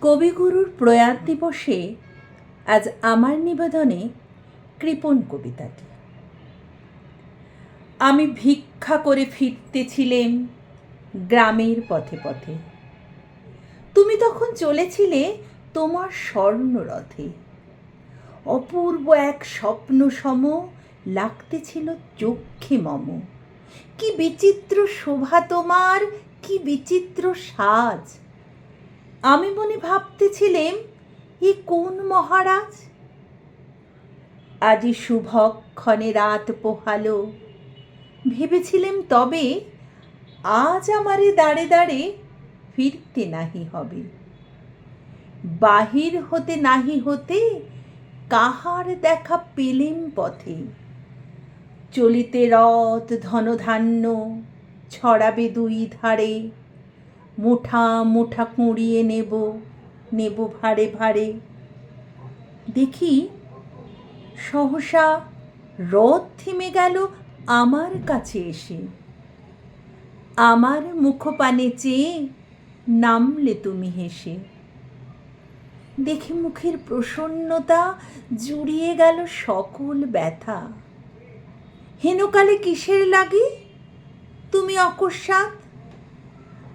কবিগুরুর প্রয়াত দিবসে আজ আমার নিবেদনে কৃপণ কবিতাটি। আমি ভিক্ষা করে ফিরতেছিলেম গ্রামের পথে পথে। তুমি তখন চলেছিলে তোমার স্বর্ণরথে। অপূর্ব এক স্বপ্ন সম লাগতেছিল চক্ষে মম। কি বিচিত্র শোভা তোমার, কি বিচিত্র সাজ। আমি মনে ভাবতেছিলেম, এ কোন মহারাজ? আজি শুভক্ষণে রাত পোহালো। ভেবেছিলেম তবে আজ আমারে দাঁড়ে দাঁড়ে ফিরতে নাহি হবে। বাহির হতে নাহি হতে কাহার দেখা পেলেম পথে। চলিতে রথ ধনধান্য ছড়াবে দুই ধারে। মুঠা মুঠা কুঁড়িয়ে নেব নেব ভারে ভারে। দেখি, সহসা রথ থেমে গেল আমার কাছে এসে। আমার মুখপানে চেয়ে নামলে তুমি হেসে। দেখে মুখের প্রসন্নতা জুড়িয়ে গেল সকল ব্যথা। হেনকালে কিসের লাগে? তুমি অকস্মাৎ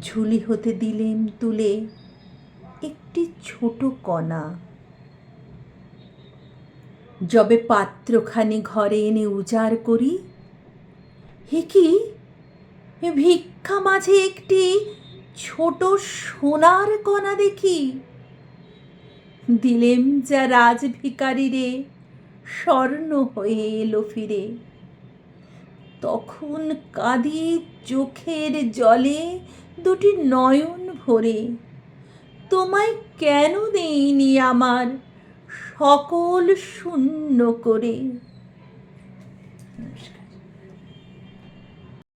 ঝুলি হতে দিলেম তুলে একটি ছোট কণা। যবে পাত্রখানি ঘরে এনে উজাড় করি, হে কি? ভিক্ষা মাঝে একটি ছোট সোনার কণা দেখি। দিলেম যা রাজ ভিকারিরে, স্বর্ণ হয়ে এলো ফিরে। তখন কাঁদি চোখের জলে দুটি নয়ন ভরে। তোমায় কেন দেইনি আমার সকল শূন্য করে? নমস্কার।